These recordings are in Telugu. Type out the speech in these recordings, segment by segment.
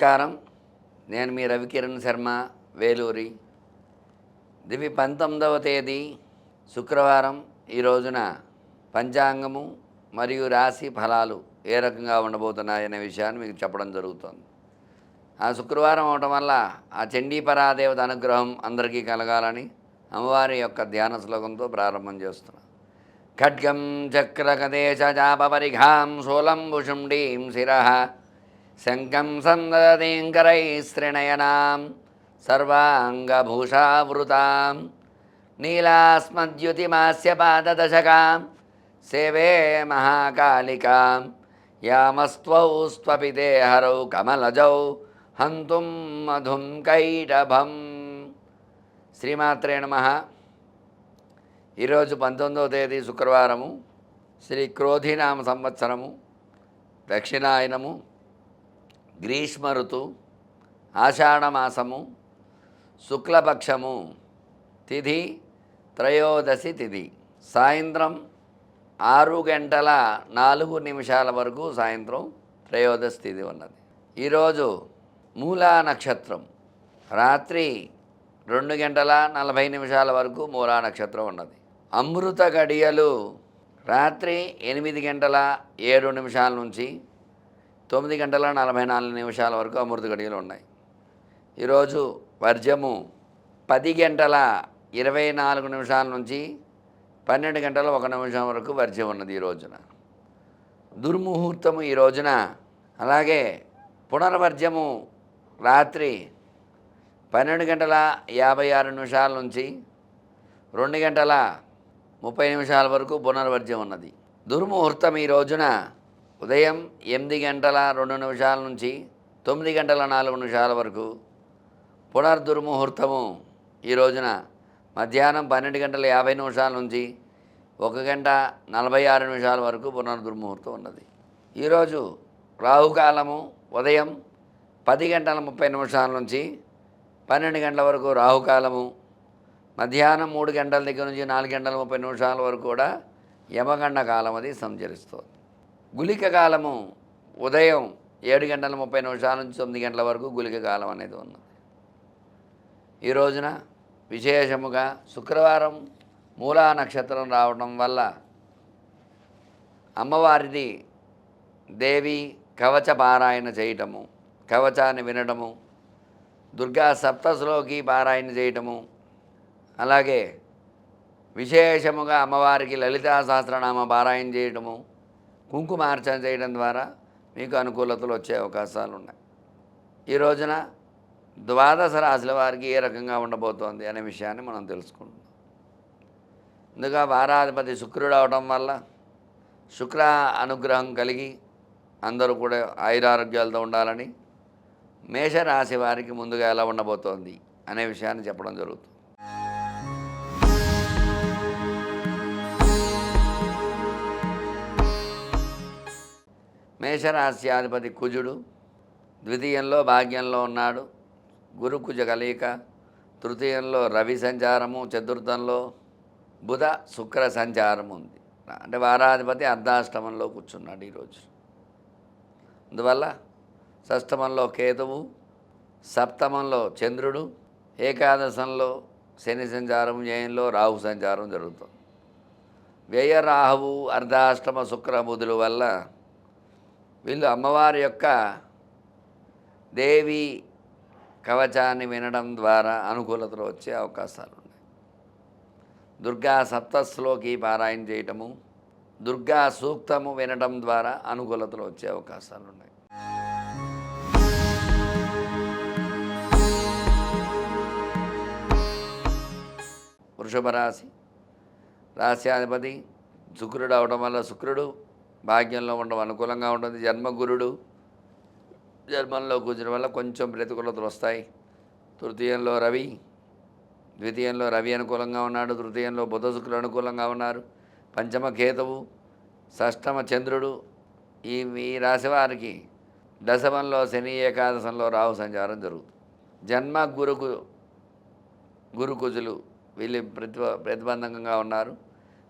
నమస్కారం. నేను మీ రవికిరణ్ శర్మ వేలూరి. దివి పంతొమ్మిదవ తేదీ శుక్రవారం ఈ రోజున పంచాంగము మరియు రాశి ఫలాలు ఏ రకంగా ఉండబోతున్నాయనే విషయాన్ని మీకు చెప్పడం జరుగుతుంది. ఆ శుక్రవారం అవటం వల్ల ఆ చండీపరాదేవత అనుగ్రహం అందరికీ కలగాలని అమ్మవారి యొక్క ధ్యాన శ్లోకంతో ప్రారంభం చేస్తున్నాం. ఖడ్గం చక్రకదేశ చాపరిఘాం శూలంబుషుండీం శిర శంఖం సందదీంకరైస్త్రినయనాం సర్వాంగభూషావృతాం నీలాస్మద్యుతిమాస్య పాదదశకాం సేవే మహాకాళికాం యామస్త్వౌ స్వపితే హరౌ కమలజౌ హంతుం మధుం కైటభం శ్రీమాత్రే నమ. ఈరోజు పంతొమ్మిదవ తేదీ శుక్రవారము. శ్రీ క్రోధినామ సంవత్సరము. దక్షిణాయనము. గ్రీష్మ ఋతు ఆషాఢమాసము శుక్లపక్షము తిథి త్రయోదశి తిథి. సాయంత్రం ఆరు గంటల నాలుగు నిమిషాల వరకు సాయంత్రం త్రయోదశి తిథి ఉన్నది. ఈరోజు మూలా నక్షత్రం. రాత్రి రెండు గంటల నలభై నిమిషాల వరకు మూలా నక్షత్రం ఉన్నది. అమృత గడియలు రాత్రి ఎనిమిది గంటల ఏడు నిమిషాల నుంచి తొమ్మిది గంటల నలభై నాలుగు నిమిషాల వరకు అమృత గడియలు ఉన్నాయి. ఈరోజు వర్జము పది గంటల ఇరవై నాలుగు నిమిషాల నుంచి పన్నెండు గంటల ఒక నిమిషం వరకు వర్జం ఉన్నది ఈ రోజున. దుర్ముహూర్తము ఈ రోజున అలాగే పునర్వర్జము రాత్రి పన్నెండు గంటల యాభై ఆరు నిమిషాల నుంచి రెండు గంటల ముప్పై నిమిషాల వరకు పునర్వర్జ్యం ఉన్నది. దుర్ముహూర్తం ఈ రోజున ఉదయం ఎనిమిది గంటల రెండు నిమిషాల నుంచి తొమ్మిది గంటల నాలుగు నిమిషాల వరకు పునర్దుర్ముహూర్తము ఈ రోజున మధ్యాహ్నం పన్నెండు గంటల యాభై నిమిషాల నుంచి ఒక గంట నలభై ఆరు నిమిషాల వరకు పునర్దుర్ముహూర్తం ఉన్నది. ఈరోజు రాహుకాలము ఉదయం పది గంటల ముప్పై నిమిషాల నుంచి పన్నెండు గంటల వరకు రాహుకాలము మధ్యాహ్నం మూడు గంటల దగ్గర నుంచి నాలుగు గంటల ముప్పై నిమిషాల వరకు కూడా యమగండ కాలం అది సంచరిస్తుంది. గులిక కాలము ఉదయం ఏడు గంటల ముప్పై నిమిషాల నుంచి తొమ్మిది గంటల వరకు గులిక కాలం అనేది ఉన్నది ఈ రోజున విశేషముగా శుక్రవారం మూలా నక్షత్రం రావడం వల్ల అమ్మవారిది దేవి కవచ పారాయణ చేయటము కవచాన్ని వినడము దుర్గా సప్తశ్లోకి పారాయణ చేయటము అలాగే విశేషముగా అమ్మవారికి లలితా సహస్రనామ పారాయణ చేయటము కుంకుమార్చన చేయడం ద్వారా మీకు అనుకూలతలు వచ్చే అవకాశాలు ఉన్నాయి. ఈ రోజున ద్వాదశ రాశుల వారికి ఏ రకంగా ఉండబోతోంది అనే విషయాన్ని మనం తెలుసుకుంటున్నాం. ముందుగా వారాధిపతి శుక్రుడు అవడం వల్ల శుక్ర అనుగ్రహం కలిగి అందరూ కూడా ఆయురారోగ్యాలతో ఉండాలని మేషరాశి వారికి ముందుగా ఎలా ఉండబోతోంది అనే విషయాన్ని చెప్పడం జరుగుతుంది. మేషరాశ్యాధిపతి కుజుడు ద్వితీయంలో భాగ్యంలో ఉన్నాడు. గురు కుజ కలయిక తృతీయంలో రవి సంచారము చతుర్థంలో బుధ శుక్ర సంచారం ఉంది. అంటే వారాధిపతి అర్ధాష్టమంలో కూర్చున్నాడు ఈరోజు అందువల్ల షష్టమంలో కేతువు సప్తమంలో చంద్రుడు ఏకాదశంలో శని సంచారం జయంలో రాహు సంచారం జరుగుతుంది. వ్యయ రాహువు అర్ధాష్టమ శుక్ర బుధుల వల్ల వీళ్ళు అమ్మవారి యొక్క దేవి కవచాన్ని వినడం ద్వారా అనుకూలతలు వచ్చే అవకాశాలు ఉన్నాయి. దుర్గా సప్తస్లోకి పారాయణ చేయటము దుర్గా సూక్తము వినడం ద్వారా అనుకూలతలు వచ్చే అవకాశాలు ఉన్నాయి. వృషభ రాశి రాశ్యాధిపతి శుక్రుడు అవడం వల్ల శుక్రుడు భాగ్యంలో ఉండడం అనుకూలంగా ఉంటుంది. జన్మగురుడు జన్మంలో కూర్చడం వల్ల కొంచెం ప్రతికూలతలు వస్తాయి. తృతీయంలో రవి ద్వితీయంలో రవి అనుకూలంగా ఉన్నాడు తృతీయంలో బుధ శుక్రుడు అనుకూలంగా ఉన్నారు. పంచమ కేతువు షష్టమ చంద్రుడు ఈ ఈ రాశి వారికి దశమంలో శని ఏకాదశంలో రాహు సంచారం జరుగుతుంది. జన్మ గురుకు గురుకుజులు వీళ్ళు ప్రతిభ ప్రతిబంధకంగా ఉన్నారు.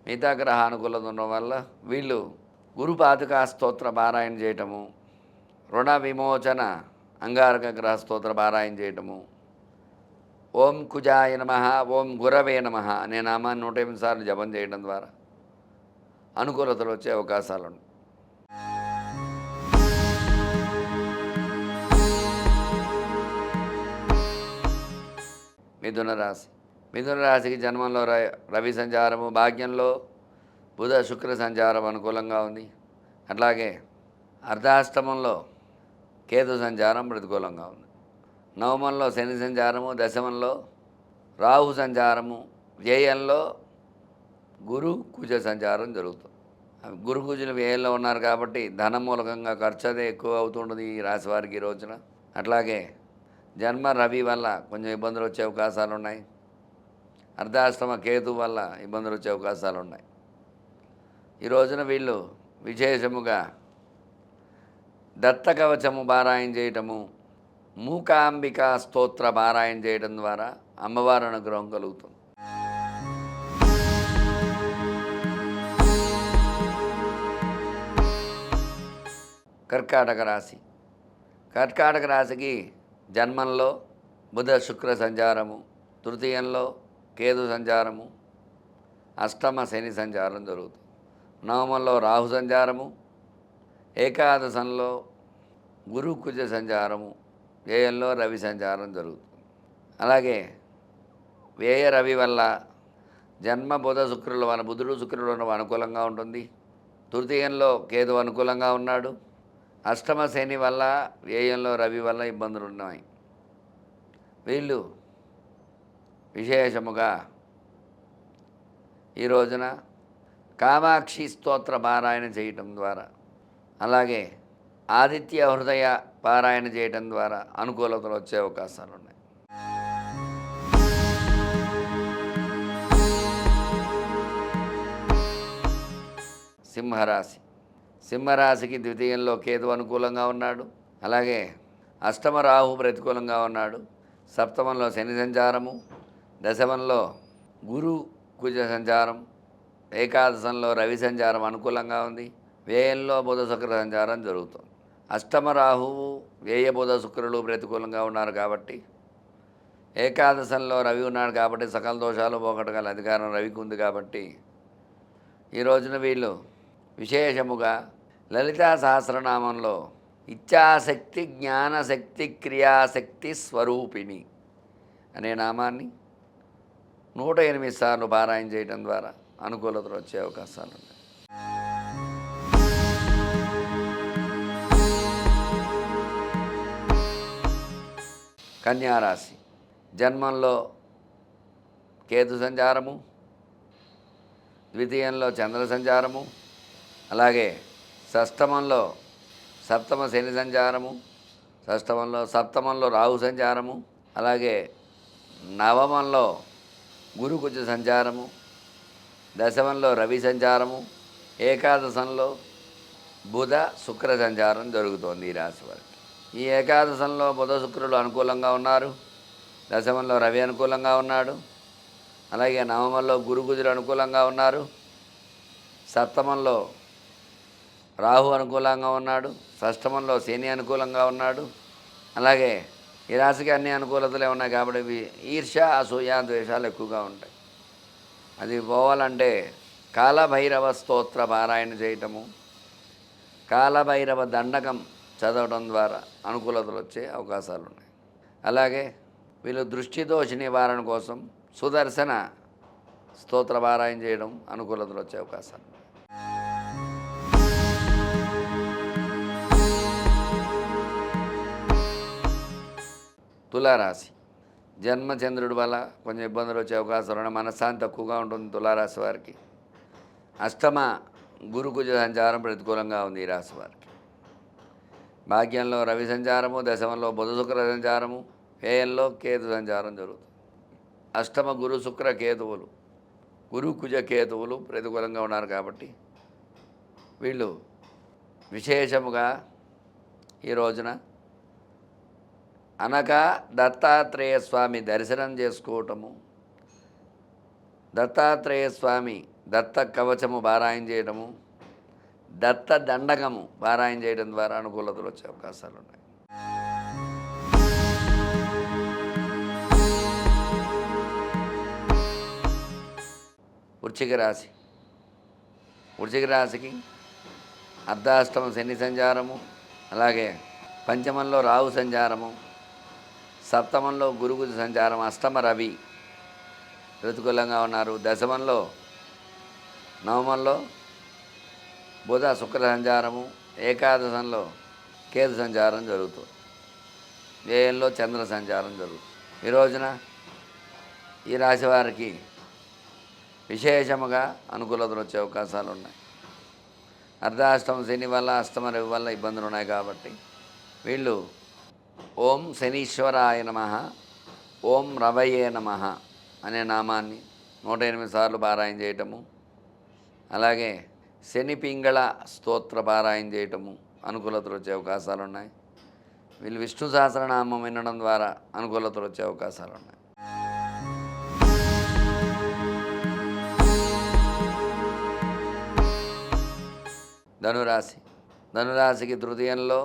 మిగతా గ్రహానుకూలత ఉండడం వల్ల వీళ్ళు గురుపాదుకా స్తోత్ర పారాయణ చేయటము రుణ విమోచన అంగారక గ్రహ స్తోత్ర పారాయణ చేయటము. ఓం కుజాయ నమ ఓం గురవే నమ అనే నామాన్ని నూట ఎనిమిది సార్లు జపం చేయడం ద్వారా అనుకూలతలు వచ్చే అవకాశాలు ఉన్నాయి. మిథున రాశి. మిథున రాశికి జన్మంలో ర- రవి సంచారము భాగ్యంలో బుధ శుక్ర సంచారం అనుకూలంగా ఉంది. అట్లాగే అర్ధాష్టమంలో కేతు సంచారం ప్రతికూలంగా ఉంది. నవమంలో శని సంచారము దశమంలో రాహు సంచారము వ్యయంలో గురు కుజ సంచారం జరుగుతుంది. గురు కుజులు వ్యయంలో ఉన్నారు కాబట్టి ధన మూలకంగా ఖర్చు అదే ఎక్కువ అవుతుంటుంది ఈ రాశి వారికి ఈ రోజున. అట్లాగే జన్మ రవి వల్ల కొంచెం ఇబ్బందులు వచ్చే అవకాశాలు ఉన్నాయి. అర్ధాశ్రమ కేతు వల్ల ఇబ్బందులు వచ్చే అవకాశాలు ఉన్నాయి. ఈ రోజున వీళ్ళు విశేషముగా దత్తకవచము పారాయణ చేయటము మూకాంబిక స్తోత్ర పారాయణ చేయడం ద్వారా అమ్మవారి అనుగ్రహం కలుగుతుంది. కర్కాటక రాశి. కర్కాటక రాశికి జన్మంలో బుధ శుక్ర సంచారము తృతీయంలో కేతు సంచారము అష్టమ శని సంచారం జరుగుతుంది. నవమంలో రాహు సంచారము ఏకాదశంలో గురు కుజ సంచారము వ్యయంలో రవి సంచారం జరుగుతుంది. అలాగే వ్యయ రవి వల్ల జన్మ బుధ శుక్రుల వన బుధుడు శుక్రుడు అనుకూలంగా ఉంటుంది. తృతీయంలో కేతు అనుకూలంగా ఉన్నాడు. అష్టమ శని వల్ల వ్యయంలో రవి వల్ల ఇబ్బందులు ఉన్నాయి. వీళ్ళు విశేషముగా ఈ రోజున కామాక్షి స్తోత్ర పారాయణ చేయటం ద్వారా అలాగే ఆదిత్య హృదయ పారాయణ చేయటం ద్వారా అనుకూలతలు వచ్చే అవకాశాలు ఉన్నాయి. సింహరాశి. సింహరాశికి ద్వితీయంలో కేతు అనుకూలంగా ఉన్నాడు అలాగే అష్టమ రాహు ప్రతికూలంగా ఉన్నాడు. సప్తమంలో శని సంచారము దశమంలో గురు కుజ సంచారం ఏకాదశంలో రవి సంచారం అనుకూలంగా ఉంది. వ్యయంలో బుధ శుక్ర సంచారం జరుగుతుంది. అష్టమ రాహువు వ్యయ బుధ శుక్రులు ప్రతికూలంగా ఉన్నారు కాబట్టి ఏకాదశంలో రవి ఉన్నాడు కాబట్టి సకల దోషాలు పోగొట్టగల అధికారం రవికి ఉంది కాబట్టి ఈ రోజున వీళ్ళు విశేషముగా లలితా సహస్రనామంలో ఇచ్ఛాశక్తి జ్ఞానశక్తి క్రియాశక్తి స్వరూపిణి అనే నామాన్ని నూట ఎనిమిది సార్లు పారాయణ చేయడం ద్వారా అనుకూలతలు వచ్చే అవకాశాలు ఉన్నాయి కన్యారాశి. జన్మంలో కేతు సంచారము ద్వితీయంలో చంద్ర సంచారము అలాగే షష్టమంలో సప్తమ శని సంచారము షష్టమంలో సప్తమంలో రాహు సంచారము అలాగే నవమంలో గురుకుజ సంచారము దశమంలో రవి సంచారము ఏకాదశంలో బుధ శుక్ర సంచారం జరుగుతోంది ఈ రాశి వారికి. ఈ ఏకాదశంలో బుధ శుక్రులు అనుకూలంగా ఉన్నారు దశమంలో రవి అనుకూలంగా ఉన్నాడు అలాగే నవమంలో గురుగుజులు అనుకూలంగా ఉన్నారు సప్తమంలో రాహు అనుకూలంగా ఉన్నాడు షష్టమంలో శని అనుకూలంగా ఉన్నాడు అలాగే ఈ రాశికి అన్ని అనుకూలతలే ఉన్నాయి కాబట్టి ఈర్ష అసూయ ద్వేషాలు ఎక్కువగా ఉంటాయి. అది పోవాలంటే కాలభైరవ స్తోత్ర పారాయణ చేయటము కాలభైరవ దండకం చదవడం ద్వారా అనుకూలతలు వచ్చే అవకాశాలు ఉన్నాయి అలాగే వీళ్ళు దృష్టి దోష నివారణ కోసం సుదర్శన స్తోత్ర పారాయణ చేయడం అనుకూలతలు వచ్చే అవకాశాలు ఉన్నాయి. తులారాశి జన్మచంద్రుడి వల్ల కొంచెం ఇబ్బందులు వచ్చే అవకాశాలు ఉన్నాయి మనశ్శాంతి తక్కువగా ఉంటుంది తులారాశి వారికి. అష్టమ గురుకుజ సంచారం ప్రతికూలంగా ఉంది ఈ రాశి వారికి. భాగ్యంలో రవి సంచారము దశమంలో బుధ శుక్ర సంచారము వ్యయంలో కేతు సంచారం జరుగుతుంది. అష్టమ గురు శుక్ర కేతువులు గురు కుజ కేతువులు ప్రతికూలంగా ఉన్నారు కాబట్టి వీళ్ళు విశేషముగా ఈ రోజున అనగా దత్తాత్రేయ స్వామి దర్శనం చేసుకోవటము. దత్తాత్రేయ స్వామి దత్త కవచము పారాయణ చేయటము. దత్త దండకము పారాయణ చేయడం ద్వారా అనుకూలతలు వచ్చే అవకాశాలు ఉన్నాయి. వృచ్చిక రాశి. వృచ్చిక రాశికి అర్ధాష్టమ శని సంచారము అలాగే పంచమంలో రావు సంచారము సప్తమంలో గురుగు సంచారం అష్టమ రవి ప్రతికూలంగా ఉన్నారు. దశమంలో నవమంలో బుధ శుక్ర సంచారము ఏకాదశంలో కేతు సంచారం జరుగుతుంది వ్యయంలో చంద్ర సంచారం జరుగుతుంది ఈ రోజున ఈ రాశి వారికి విశేషముగా అనుకూలతలు వచ్చే అవకాశాలు ఉన్నాయి. అర్ధాష్టమ శని వల్ల అష్టమ రవి వల్ల ఇబ్బందులు ఉన్నాయి కాబట్టి వీళ్ళు ఓం శనీశ్వరాయ నమ ఓం రవయే నమ అనే నామాన్ని నూట ఎనిమిది సార్లు పారాయణ చేయటము అలాగే శని పింగళ స్తోత్ర పారాయణ చేయటము అనుకూలతలు వచ్చే అవకాశాలు ఉన్నాయి వీళ్ళు విష్ణు సహస్రనామం వినడం ద్వారా అనుకూలతలు వచ్చే అవకాశాలు ఉన్నాయి ధనురాశి. ధనురాశికి తృతీయంలో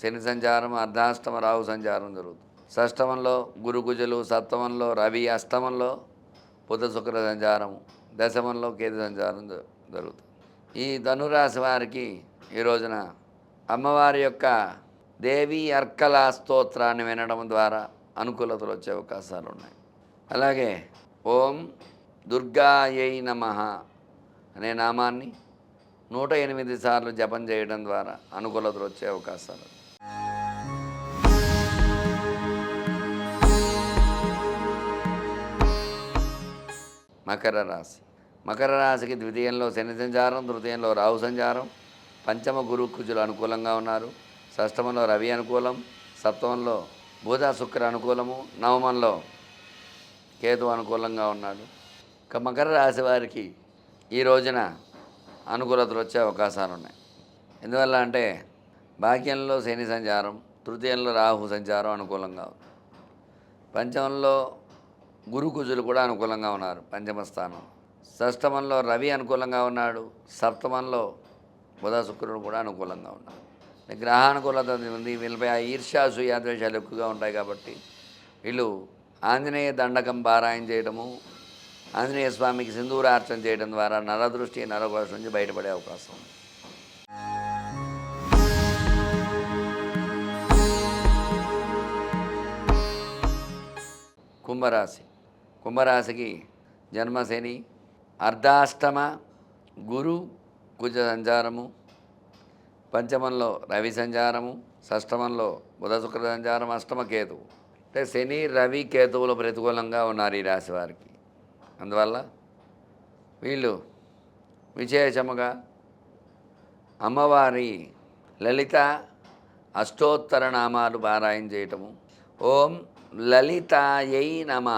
శని సంచారం అర్ధాష్టమ రాహు సంచారం జరుగుతుంది. షష్టమంలో గురుగుజలు సప్తమంలో రవి అష్టమంలో బుధ శుక్ర సంచారం దశమంలో కేతు సంచారం జరుగుతుంది. ఈ ధనురాశి వారికి ఈ రోజున అమ్మవారి యొక్క దేవి అర్కల స్తోత్రాన్ని వినడం ద్వారా అనుకూలతలు వచ్చే అవకాశాలు ఉన్నాయి. అలాగే ఓం దుర్గాయై నమ అనే నామాన్ని నూట ఎనిమిది సార్లు జపం చేయడం ద్వారా అనుకూలతలు వచ్చే అవకాశాలు మకర రాశి. మకర రాశికి ద్వితీయంలో శని సంచారం తృతీయంలో రాహు సంచారం. పంచమ గురు కుజులు అనుకూలంగా ఉన్నారు. షష్టమంలో రవి అనుకూలం. సప్తమంలో బుధ శుక్ర అనుకూలము. నవమంలో కేతు అనుకూలంగా ఉన్నాడు. ఇక మకర రాశి వారికి ఈ రోజున అనుకూలతలు వచ్చే అవకాశాలు ఉన్నాయి. ఎందువల్ల అంటే భాగ్యంలో శని సంచారం తృతీయంలో రాహు సంచారం అనుకూలంగా ఉంది. పంచమంలో గురుకుజులు కూడా అనుకూలంగా ఉన్నారు. పంచమ స్థానం. షష్టమంలో రవి అనుకూలంగా ఉన్నాడు. సప్తమంలో బుధ శుక్రుడు కూడా అనుకూలంగా ఉన్నారు. గ్రహానుకూలత ఉంది. వీళ్ళపై ఆ ఈర్ష్యా సూయాద్వేషాలు ఎక్కువగా ఉంటాయి కాబట్టి వీళ్ళు ఆంజనేయ దండకం పారాయణ చేయడము ఆంజనేయ స్వామికి సింధూరార్చన చేయడం ద్వారా నరదృష్టి నరకోశం నుంచి బయటపడే అవకాశం ఉంది. కుంభరాశి. కుంభరాశికి జన్మశని అర్ధాష్టమ గురు కుజ సంచారము పంచమంలో రవి సంచారము షష్టమంలో బుధ శుక్ర సంచారం అష్టమ కేతువు అంటే శని రవి కేతువులు ప్రతికూలంగా ఉన్నారు ఈ రాశి వారికి. అందువల్ల వీళ్ళు విశేషముగా అమ్మవారి లలిత అష్టోత్తర నామాలు పారాయణ చేయటము ఓం లలితాయై నమ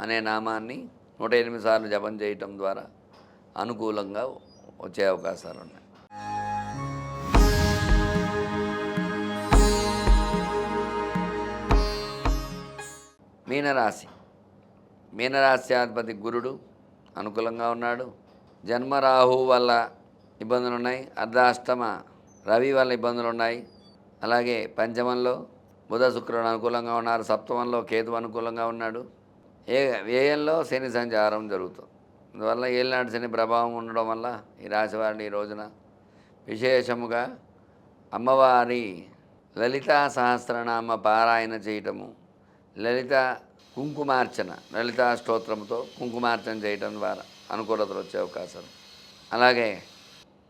అనే నామాన్ని నూట ఎనిమిది సార్లు జపం చేయటం ద్వారా అనుకూలంగా వచ్చే అవకాశాలు ఉన్నాయి. మీనరాశి. మీనరాశ్యాధిపతి గురుడు అనుకూలంగా ఉన్నాడు. జన్మరాహు వల్ల ఇబ్బందులు ఉన్నాయి అర్ధాష్టమ రవి వల్ల ఇబ్బందులు ఉన్నాయి అలాగే పంచమంలో బుధ శుక్రుడు అనుకూలంగా ఉన్నారు సప్తమంలో కేతు అనుకూలంగా ఉన్నాడు. ఏ వ్యయంలో శని సంచారం జరుగుతుంది. అందువల్ల ఏలినాటి శని ప్రభావం ఉండడం వల్ల ఈ రాశి వారిని ఈ రోజున విశేషముగా అమ్మవారి లలితా సహస్రనామ పారాయణ చేయటము లలిత కుంకుమార్చన లలితా స్తోత్రంతో కుంకుమార్చన చేయటం ద్వారా అనుకూలతలు వచ్చే అవకాశాలు. అలాగే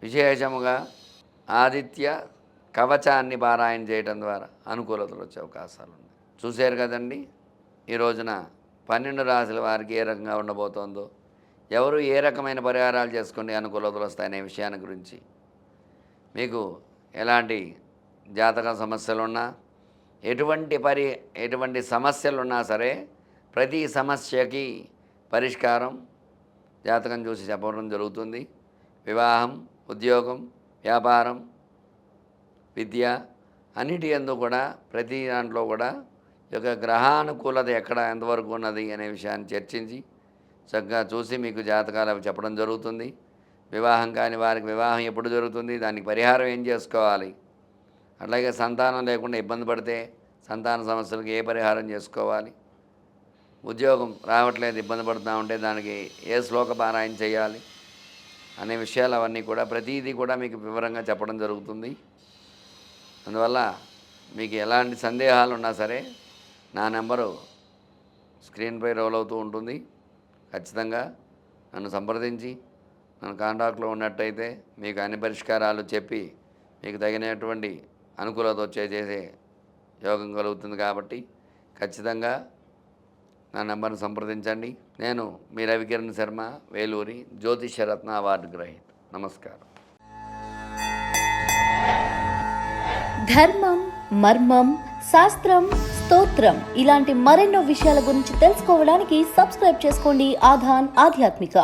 విశేషముగా ఆదిత్య కవచాన్ని పారాయణ చేయటం ద్వారా అనుకూలతలు వచ్చే అవకాశాలు ఉన్నాయి. చూశారు కదండి ఈ రోజున పన్నెండు రాశుల వారికి ఏ రకంగా ఉండబోతోందో ఎవరు ఏ రకమైన పరిహారాలు చేసుకుని అనుకూలతలు వస్తాయనే విషయాన్ని గురించి మీకు ఎలాంటి జాతక సమస్యలు ఉన్నా ఎటువంటి పరి ఎటువంటి సమస్యలు ఉన్నా సరే ప్రతి సమస్యకి పరిష్కారం జాతకం చూసి చెప్పడం జరుగుతుంది. వివాహం ఉద్యోగం వ్యాపారం విద్య అన్నిటి ఎందు కూడా ప్రతి దాంట్లో కూడా ఈ యొక్క గ్రహానుకూలత ఎక్కడ ఎంతవరకు ఉన్నది అనే విషయాన్ని చర్చించి చక్కగా చూసి మీకు జాతకాలు అవి చెప్పడం జరుగుతుంది. వివాహం కాని వారికి వివాహం ఎప్పుడు జరుగుతుంది దానికి పరిహారం ఏం చేసుకోవాలి? అట్లాగే సంతానం లేకుండా ఇబ్బంది పడితే సంతాన సమస్యలకు ఏ పరిహారం చేసుకోవాలి? ఉద్యోగం రావట్లేదు ఇబ్బంది పడుతూ ఉంటే దానికి ఏ శ్లోక పారాయణ చేయాలి? అనే విషయాలు అవన్నీ కూడా ప్రతిదీ కూడా మీకు వివరంగా చెప్పడం జరుగుతుంది. అందువల్ల మీకు ఎలాంటి సందేహాలు ఉన్నా సరే నా నెంబరు స్క్రీన్పై రోల్ అవుతూ ఉంటుంది. ఖచ్చితంగా నన్ను సంప్రదించి నన్ను కాంటాక్ట్లో ఉన్నట్టయితే మీకు అన్ని పరిష్కారాలు చెప్పి మీకు తగినటువంటి అనుకూలత వచ్చేసేసే యోగం కలుగుతుంది కాబట్టి ఖచ్చితంగా నా నెంబర్ను సంప్రదించండి. నేను మీ రవికిరణ్ శర్మ వేలూరి జ్యోతిష్యరత్న అవార్డు గ్రహీత. నమస్కారం. ధర్మం మర్మం శాస్త్రం స్తోత్రం ఇలాంటి మరెన్నో విషయాల గురించి తెలుసుకోవడానికి సబ్స్క్రైబ్ చేసుకోండి ఆధాన్ ఆధ్యాత్మిక.